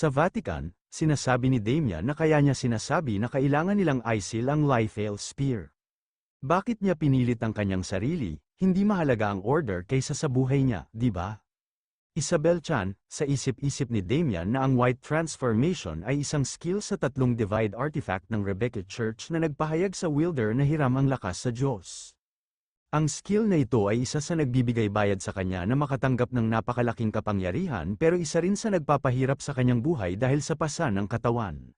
Sa Vatican, sinasabi ni Damian na kaya niya sinasabi na kailangan nilang ISIL ang Liefeld Spear. Bakit niya pinilit ang kanyang sarili, hindi mahalaga ang order kaysa sa buhay niya, di ba? Isabel Chan, sa isip-isip ni Damian na ang White Transformation ay isang skill sa tatlong divide artifact ng Rebecca Church na nagpahayag sa wielder na hiram ang lakas sa Diyos. Ang skill na ito ay isa sa nagbibigay bayad sa kanya na makatanggap ng napakalaking kapangyarihan pero isa rin sa nagpapahirap sa kanyang buhay dahil sa pasan ng katawan.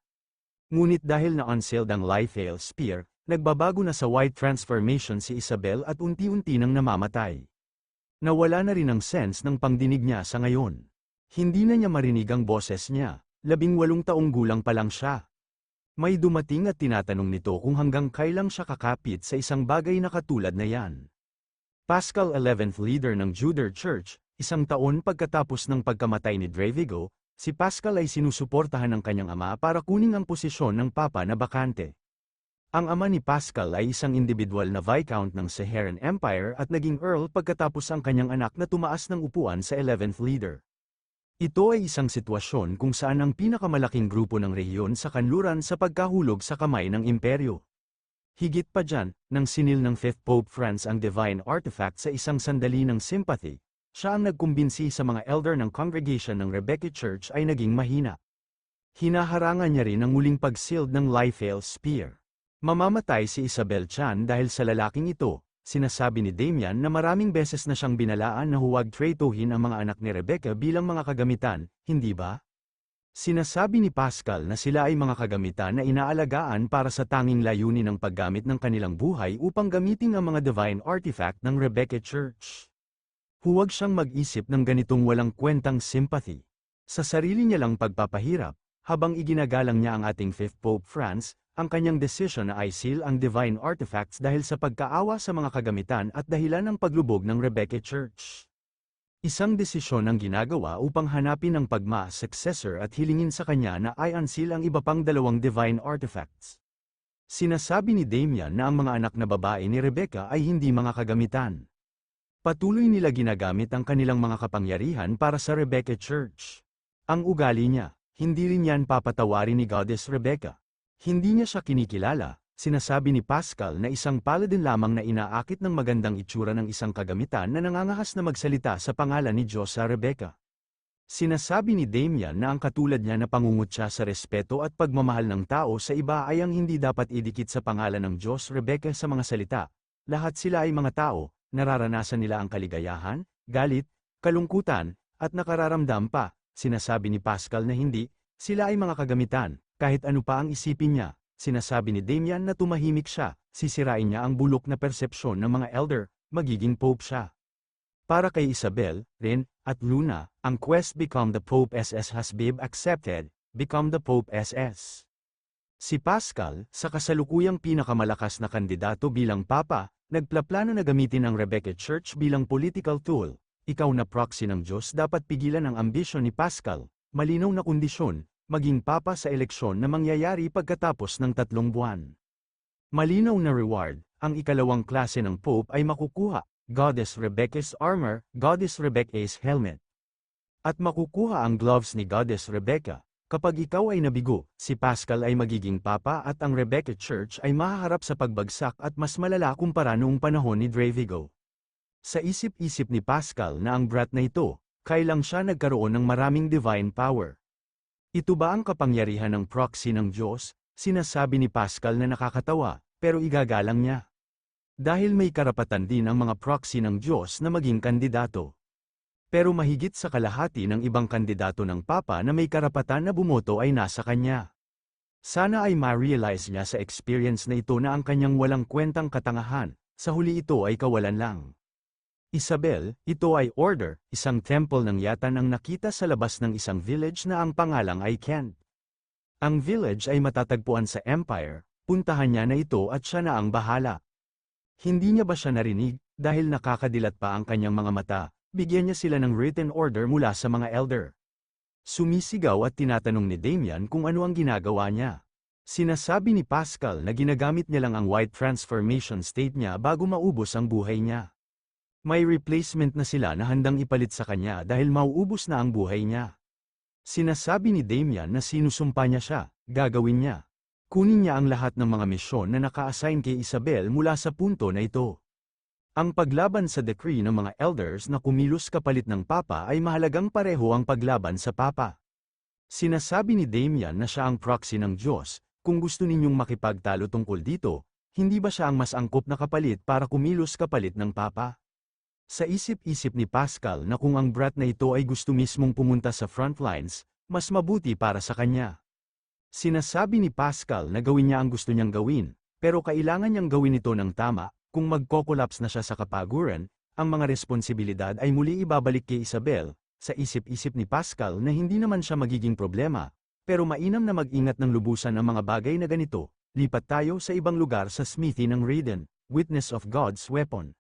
Ngunit dahil na unsealed ang Liefeld Spear, nagbabago na sa White Transformation si Isabel at unti-unti nang namamatay. Nawala na rin ang sense ng pangdinig niya sa ngayon. Hindi na niya marinig ang boses niya, labing walong taong gulang pa lang siya. May dumating at tinatanong nito kung hanggang kailang siya kakapit sa isang bagay na katulad na yan. Pascal 11th leader ng Juder Church, isang taon pagkatapos ng pagkamatay ni Drevigo, si Pascal ay sinusuportahan ng kanyang ama para kuning ang posisyon ng papa na bakante. Ang ama ni Pascal ay isang individual na Viscount ng Saharan Empire at naging Earl pagkatapos ang kanyang anak na tumaas ng upuan sa 11th leader. Ito ay isang sitwasyon kung saan ang pinakamalaking grupo ng rehiyon sa kanluran sa pagkahulog sa kamay ng imperyo. Higit pa dyan, nang sinil ng 5th Pope Franz ang divine artifact sa isang sandali ng sympathy, siya ang nagkumbinsi sa mga elder ng congregation ng Rebecca Church ay naging mahina. Hinaharangan niya rin ang muling pag-sealed ng Liefeld Spear. Mamamatay si Isabel Chan dahil sa lalaking ito, sinasabi ni Damian na maraming beses na siyang binalaan na huwag tretohin ang mga anak ni Rebecca bilang mga kagamitan, hindi ba? Sinasabi ni Pascal na sila ay mga kagamitan na inaalagaan para sa tanging layunin ng paggamit ng kanilang buhay upang gamitin ang mga divine artifact ng Rebecca Church. Huwag siyang mag-isip ng ganitong walang kwentang sympathy. Sa sarili niya lang pagpapahirap, habang iginagalang niya ang ating 5th Pope Franz, ang kanyang desisyon na i-seal ang divine artifacts dahil sa pagkaawa sa mga kagamitan at dahilan ng paglubog ng Rebecca Church. Isang desisyon ang ginagawa upang hanapin ang pagma successor at hilingin sa kanya na i-unseal ang iba pang dalawang divine artifacts. Sinasabi ni Damian na ang mga anak na babae ni Rebecca ay hindi mga kagamitan. Patuloy nila ginagamit ang kanilang mga kapangyarihan para sa Rebecca Church. Ang ugali niya, hindi rin yan papatawarin ni Goddess Rebecca. Hindi niya siya kinikilala, sinasabi ni Pascal na isang paladin lamang na inaakit ng magandang itsura ng isang kagamitan na nangangahas na magsalita sa pangalan ni Diyos sa Rebecca. Sinasabi ni Damian na ang katulad niya na pangungutya sa respeto at pagmamahal ng tao sa iba ay ang hindi dapat idikit sa pangalan ng Diyos Rebecca sa mga salita. Lahat sila ay mga tao, nararanasan nila ang kaligayahan, galit, kalungkutan, at nakararamdam pa, sinasabi ni Pascal na hindi, sila ay mga kagamitan, kahit ano pa ang isipin niya, sinasabi ni Damian na tumahimik siya, sisirain niya ang bulok na persepsyon ng mga elder, magiging pope siya. Para kay Isabel, Ren, at Luna, ang quest Become the Pope SS has been accepted, Become the Pope SS. Si Pascal, sa kasalukuyang pinakamalakas na kandidato bilang papa, nagplaplano na gamitin ang Rebecca Church bilang political tool. Ikaw na proxy ng Diyos dapat pigilan ang ambisyon ni Pascal, malinaw na kondisyon, maging papa sa eleksyon na mangyayari pagkatapos ng tatlong buwan. Malinaw na reward, ang ikalawang klase ng Pope ay makukuha, Goddess Rebecca's armor, Goddess Rebecca's helmet. At makukuha ang gloves ni Goddess Rebecca. Kapag ikaw ay nabigo, si Pascal ay magiging papa at ang Rebecca Church ay mahaharap sa pagbagsak at mas malala kumpara noong panahon ni Dravigo. Sa isip-isip ni Pascal na ang brat na ito, kailang siya nagkaroon ng maraming divine power. Ito ba ang kapangyarihan ng proxy ng Diyos? Sinasabi ni Pascal na nakakatawa, pero igagalang niya. Dahil may karapatan din ang mga proxy ng Diyos na maging kandidato. Pero mahigit sa kalahati ng ibang kandidato ng Papa na may karapatan na bumoto ay nasa kanya. Sana ay ma-realize niya sa experience na ito na ang kanyang walang kwentang katangahan, sa huli ito ay kawalan lang. Isabel, ito ay order, isang temple ng yatan ang nakita sa labas ng isang village na ang pangalang ay Kent. Ang village ay matatagpuan sa Empire, puntahan niya na ito at siya na ang bahala. Hindi niya ba siya narinig, dahil nakakadilat pa ang kanyang mga mata, bigyan niya sila ng written order mula sa mga elder. Sumisigaw at tinatanong ni Damian kung ano ang ginagawa niya. Sinasabi ni Pascal na ginagamit niya lang ang white transformation state niya bago maubos ang buhay niya. May replacement na sila na handang ipalit sa kanya dahil mauubos na ang buhay niya. Sinasabi ni Damian na sinusumpa niya siya, gagawin niya. Kunin niya ang lahat ng mga misyon na naka-assign kay Isabel mula sa punto na ito. Ang paglaban sa decree ng mga elders na kumilos kapalit ng Papa ay mahalagang pareho ang paglaban sa Papa. Sinasabi ni Damian na siya ang proxy ng Diyos, kung gusto ninyong makipagtalo tungkol dito, hindi ba siya ang mas angkop na kapalit para kumilos kapalit ng Papa? Sa isip-isip ni Pascal na kung ang brat na ito ay gusto mismong pumunta sa front lines, mas mabuti para sa kanya. Sinasabi ni Pascal na gawin niya ang gusto niyang gawin, pero kailangan niyang gawin ito ng tama, kung magkokolaps na siya sa kapaguran, ang mga responsibilidad ay muli ibabalik kay Isabel, sa isip-isip ni Pascal na hindi naman siya magiging problema, pero mainam na mag-ingat ng lubusan ang mga bagay na ganito, lipat tayo sa ibang lugar sa smithy ng Raiden, Witness of God's Weapon.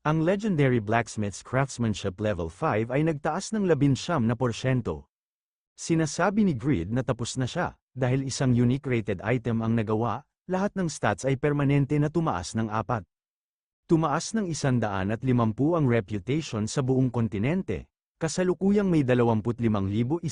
Ang legendary blacksmith's craftsmanship level 5 ay nagtaas ng 11 na porsyento. Sinasabi ni Grid na tapos na siya, dahil isang unique rated item ang nagawa, lahat ng stats ay permanente na tumaas ng apat. Tumaas ng 150 ang reputation sa buong kontinente, Kasalukuyang may 25,110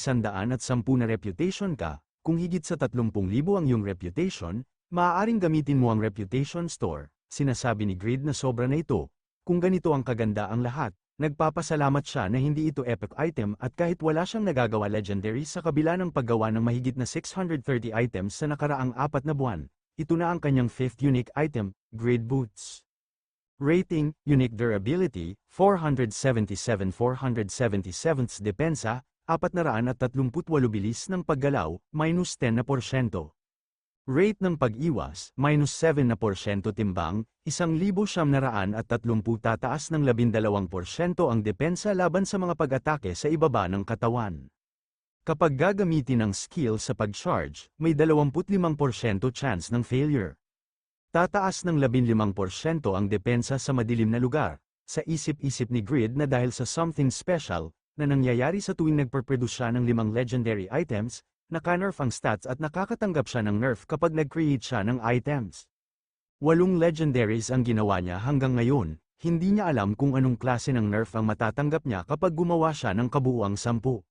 na reputation ka, kung higit sa 30,000 ang iyong reputation, maaaring gamitin mo ang reputation store, sinasabi ni Grid na sobra na ito. Kung ganito ang kaganda ang lahat, nagpapasalamat siya na hindi ito epic item at kahit wala siyang nagagawa legendary sa kabila ng paggawa ng mahigit na 630 items sa nakaraang apat na buwan, ito na ang kanyang fifth unique item, Grid Boots. Rating, Unique Durability, 477 477 Depensa, 438 bilis ng paggalaw, minus 10 na porsyento. Rate ng pag-iwas, minus 7 na porsyento timbang, 1,730 tataas ng 12 porsyento ang depensa laban sa mga pag-atake sa ibaba ng katawan. Kapag gagamitin ang skill sa pag-charge, may 25% chance ng failure. Tataas ng 15% ang depensa sa madilim na lugar, sa isip-isip ni Grid na dahil sa something special, na nangyayari sa tuwing nagperproduce siya ng limang legendary items, naka-nerf ang stats at nakakatanggap siya ng nerf kapag nag-create siya ng items. Walong legendaries ang ginawa niya hanggang ngayon, hindi niya alam kung anong klase ng nerf ang matatanggap niya kapag gumawa siya ng kabuuang sampu.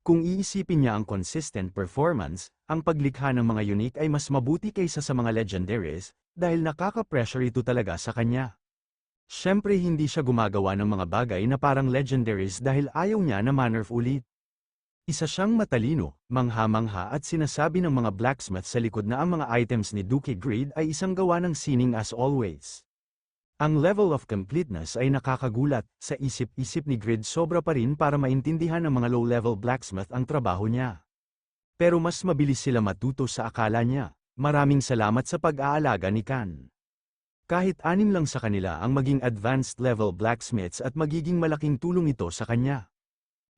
Kung iisipin niya ang consistent performance, ang paglikha ng mga unique ay mas mabuti kaysa sa mga legendaries, dahil nakaka-pressure ito talaga sa kanya. Siyempre hindi siya gumagawa ng mga bagay na parang legendaries dahil ayaw niya na manerf ulit. Isa siyang matalino, mangha-mangha at sinasabi ng mga blacksmith sa likod na ang mga items ni Duke Greed ay isang gawa ng sining as always. Ang level of completeness ay nakakagulat, sa isip-isip ni Grid sobra pa rin para maintindihan ng mga low-level blacksmith ang trabaho niya. Pero mas mabilis sila matuto sa akala niya. Maraming salamat sa pag-aalaga ni Kan. Kahit anim lang sa kanila ang maging advanced level blacksmiths at magiging malaking tulong ito sa kanya.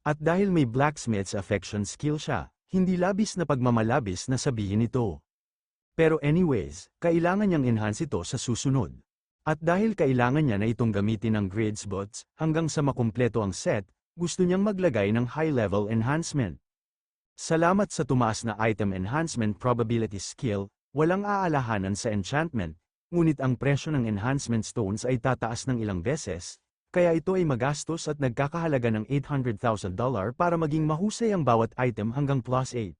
At dahil may blacksmith's affection skill siya, hindi labis na pagmamalabis na sabihin ito. Pero anyways, kailangan niyang enhance ito sa susunod. At dahil kailangan niya na itong gamitin ng grades bots, hanggang sa makumpleto ang set, gusto niyang maglagay ng high-level enhancement. Salamat sa tumaas na item enhancement probability skill, walang aalahanan sa enchantment, ngunit ang presyo ng enhancement stones ay tataas ng ilang beses, kaya ito ay magastos at nagkakahalaga ng $800,000 para maging mahusay ang bawat item hanggang plus 8.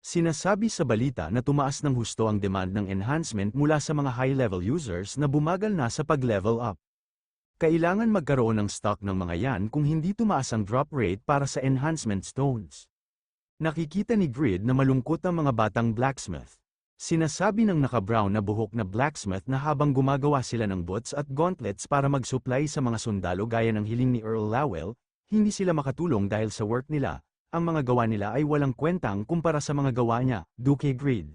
Sinasabi sa balita na tumaas ng husto ang demand ng enhancement mula sa mga high-level users na bumagal na sa pag-level up. Kailangan magkaroon ng stock ng mga yan kung hindi tumaas ang drop rate para sa enhancement stones. Nakikita ni Grid na malungkot ang mga batang blacksmith. Sinasabi ng naka-brown na buhok na blacksmith na habang gumagawa sila ng boots at gauntlets para mag-supply sa mga sundalo gaya ng hiling ni Earl Lowell, hindi sila makatulong dahil sa work nila, ang mga gawa nila ay walang kwentang kumpara sa mga gawa niya, Duke Grid.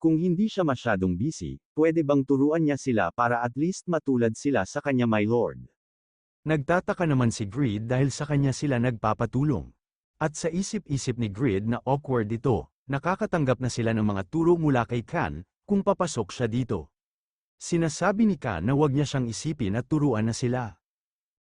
Kung hindi siya masyadong busy, pwede bang turuan niya sila para at least matulad sila sa kanya my lord? Nagtataka naman si Grid dahil sa kanya sila nagpapatulong. At sa isip-isip ni Grid na awkward ito, nakakatanggap na sila ng mga turo mula kay Khan, kung papasok siya dito. Sinasabi ni Khan na wag niya siyang isipin at turuan na sila.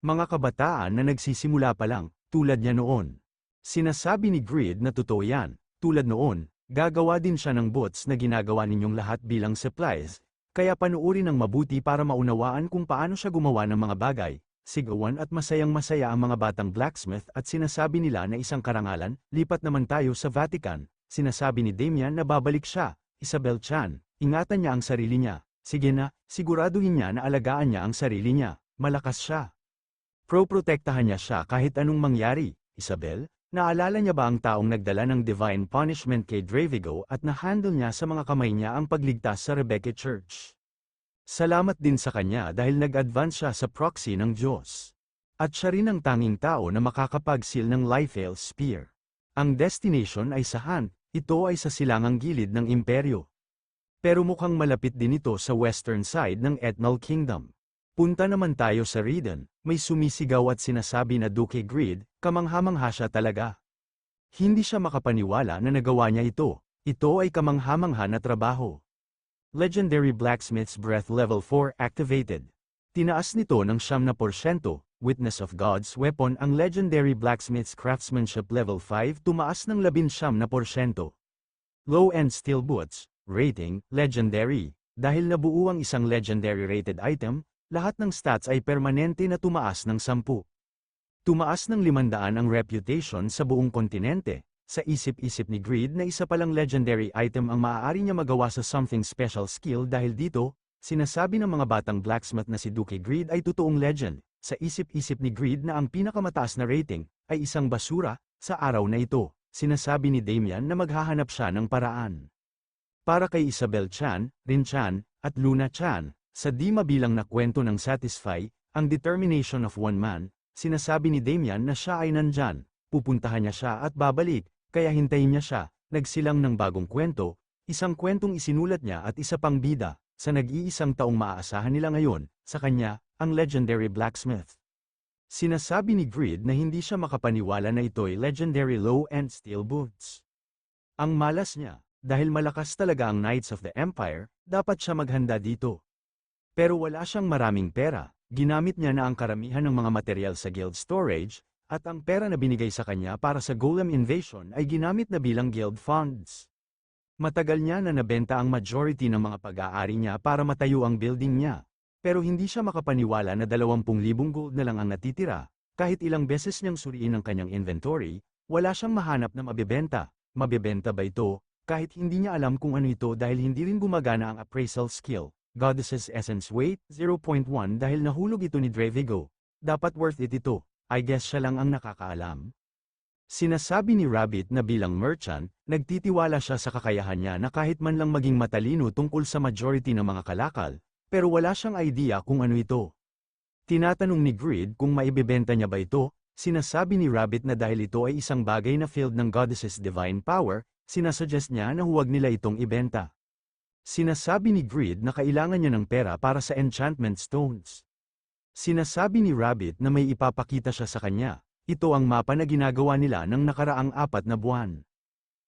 Mga kabataan na nagsisimula pa lang, tulad niya noon. Sinasabi ni Grid na totoo yan. Tulad noon, gagawa din siya ng bots na ginagawa ninyong lahat bilang supplies, kaya panuuri ng mabuti para maunawaan kung paano siya gumawa ng mga bagay. Sigawan at masayang masaya ang mga batang blacksmith at sinasabi nila na isang karangalan, lipat naman tayo sa Vatican. Sinasabi ni Damian na babalik siya, Isabel Chan, ingatan niya ang sarili niya. Sige na, siguraduhin niya na alagaan niya ang sarili niya, malakas siya. Pro-protektahan niya siya kahit anong mangyari, Isabel, naalala niya ba ang taong nagdala ng divine punishment kay Dravigo at na-handle niya sa mga kamay niya ang pagligtas sa Rebecca Church? Salamat din sa kanya dahil nag-advance siya sa proxy ng Diyos. At siya rin ang tanging tao na makakapagsil ng Lifeale Spear. Ang destination ay sa Han, ito ay sa silangang gilid ng imperyo. Pero mukhang malapit din ito sa western side ng Ethnal Kingdom. Punta naman tayo sa Reden, may sumisigaw at sinasabi na Duke Grid, kamanghamangha siya talaga. Hindi siya makapaniwala na nagawa niya ito, ito ay kamanghamangha na trabaho. Legendary Blacksmith's Breath Level 4 activated. Tinaas nito ng siyam na porsyento, Witness of God's Weapon ang Legendary Blacksmith's Craftsmanship Level 5 tumaas ng labinsyam na porsyento. Low-end Steel Boots, Rating, Legendary. Dahil nabuo ang isang Legendary rated item, lahat ng stats ay permanente na tumaas ng 10. Tumaas ng 500 ang reputation sa buong kontinente, sa isip-isip ni Greed na isa palang legendary item ang maaari niya magawa sa something special skill dahil dito, sinasabi ng mga batang blacksmith na si Duke Greed ay totoong legend, sa isip-isip ni Greed na ang pinakamataas na rating, ay isang basura, sa araw na ito, sinasabi ni Damian na maghahanap siya ng paraan. Para kay Isabel Chan, Rin Chan, at Luna Chan, sa di mabilang na kwento ng Satisfy, ang determination of one man, sinasabi ni Damian na siya ay nandyan, pupuntahan niya siya at babalik, kaya hintayin niya siya, nagsilang ng bagong kwento, isang kwentong isinulat niya at isa pang bida, sa nag-iisang taong maaasahan nila ngayon, sa kanya, ang legendary blacksmith. Sinasabi ni Grid na hindi siya makapaniwala na ito'y legendary low-end steel boots. Ang malas niya, dahil malakas talaga ang Knights of the Empire, dapat siya maghanda dito. Pero wala siyang maraming pera, ginamit niya na ang karamihan ng mga material sa guild storage, at ang pera na binigay sa kanya para sa Golem Invasion ay ginamit na bilang guild funds. Matagal niya na nabenta ang majority ng mga pag-aari niya para matayo ang building niya. Pero hindi siya makapaniwala na 20,000 gold na lang ang natitira, kahit ilang beses niyang suriin ang kanyang inventory, wala siyang mahanap na mabibenta. Mabibenta ba ito? Kahit hindi niya alam kung ano ito dahil hindi rin gumagana ang appraisal skill. Goddess's Essence Weight 0.1 dahil nahulog ito ni Dravigo. Dapat worth it ito. I guess siya lang ang nakakaalam. Sinasabi ni Rabbit na bilang merchant, nagtitiwala siya sa kakayahan niya na kahit man lang maging matalino tungkol sa majority ng mga kalakal, pero wala siyang idea kung ano ito. Tinatanong ni Grid kung maibebenta niya ba ito, sinasabi ni Rabbit na dahil ito ay isang bagay na field ng Goddess's Divine Power, sinasuggest niya na huwag nila itong ibenta. Sinasabi ni Grid na kailangan niya ng pera para sa enchantment stones. Sinasabi ni Rabbit na may ipapakita siya sa kanya. Ito ang mapa na ginagawa nila ng nakaraang apat na buwan.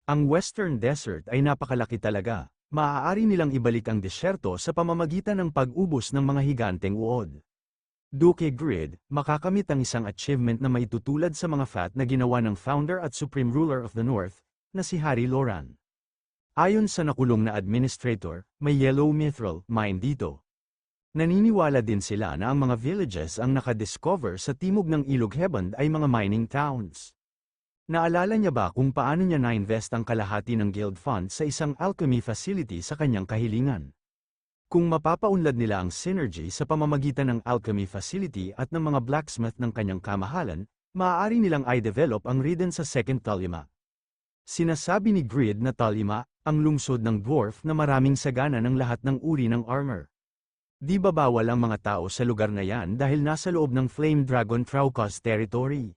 Ang Western Desert ay napakalaki talaga. Maaari nilang ibalik ang disyerto sa pamamagitan ng pag-ubos ng mga higanteng uod. Duke Grid, makakamit ang isang achievement na maitutulad sa mga fat na ginawa ng founder at supreme ruler of the North, na si Harry Loran. Ayon sa nakulong na administrator, may yellow mithril mine dito. Naniniwala din sila na ang mga villages ang nakadiscover sa timog ng Ilog Hebond ay mga mining towns. Naalala niya ba kung paano niya na-invest ang kalahati ng guild fund sa isang alchemy facility sa kanyang kahilingan? Kung mapapaunlad nila ang synergy sa pamamagitan ng alchemy facility at ng mga blacksmith ng kanyang kamahalan, maaari nilang i-develop ang Riden sa second Tolima. Sinasabi ni Grid na Tolima, ang lungsod ng dwarf na maraming sagana ng lahat ng uri ng armor. Di ba bawal ang mga tao sa lugar na yan dahil nasa loob ng Flame Dragon Traucos territory?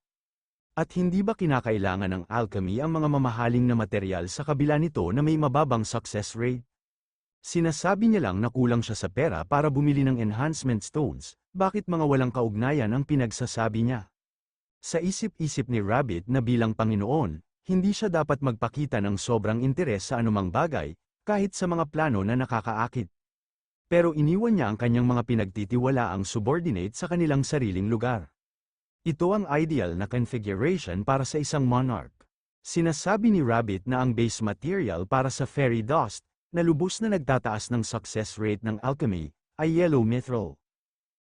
At hindi ba kinakailangan ng alchemy ang mga mamahaling na material sa kabila nito na may mababang success rate? Sinasabi niya lang na kulang siya sa pera para bumili ng enhancement stones, bakit mga walang kaugnayan ang pinagsasabi niya? Sa isip-isip ni Rabbit na bilang Panginoon, hindi siya dapat magpakita ng sobrang interes sa anumang bagay, kahit sa mga plano na nakakaakit. Pero iniwan niya ang kanyang mga pinagtitiwala ang subordinate sa kanilang sariling lugar. Ito ang ideal na configuration para sa isang monarch. Sinasabi ni Rabbit na ang base material para sa fairy dust, na lubos na nagtataas ng success rate ng alchemy, ay yellow mithril.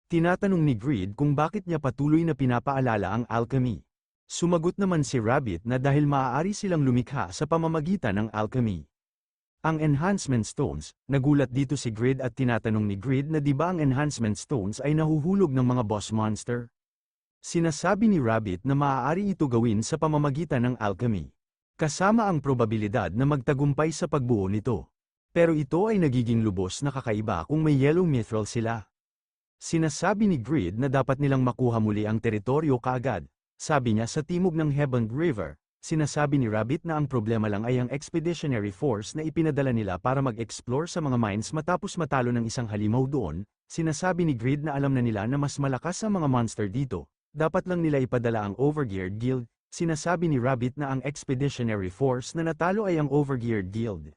Tinatanong ni Greed kung bakit niya patuloy na pinapaalala ang alchemy. Sumagot naman si Rabbit na dahil maaari silang lumikha sa pamamagitan ng alchemy. Ang enhancement stones, nagulat dito si Grid at tinatanong ni Grid na di ba ang enhancement stones ay nahuhulog ng mga boss monster? Sinasabi ni Rabbit na maaari ito gawin sa pamamagitan ng alchemy. Kasama ang probabilidad na magtagumpay sa pagbuo nito. Pero ito ay nagiging lubos na kakaiba kung may yellow mithril sila. Sinasabi ni Grid na dapat nilang makuha muli ang teritoryo kaagad, sabi niya sa timog ng Hebond River, sinasabi ni Rabbit na ang problema lang ay ang expeditionary force na ipinadala nila para mag-explore sa mga mines matapos matalo ng isang halimaw doon, sinasabi ni Grid na alam na nila na mas malakas ang mga monster dito, dapat lang nila ipadala ang Overgeared Guild, sinasabi ni Rabbit na ang expeditionary force na natalo ay ang Overgeared Guild.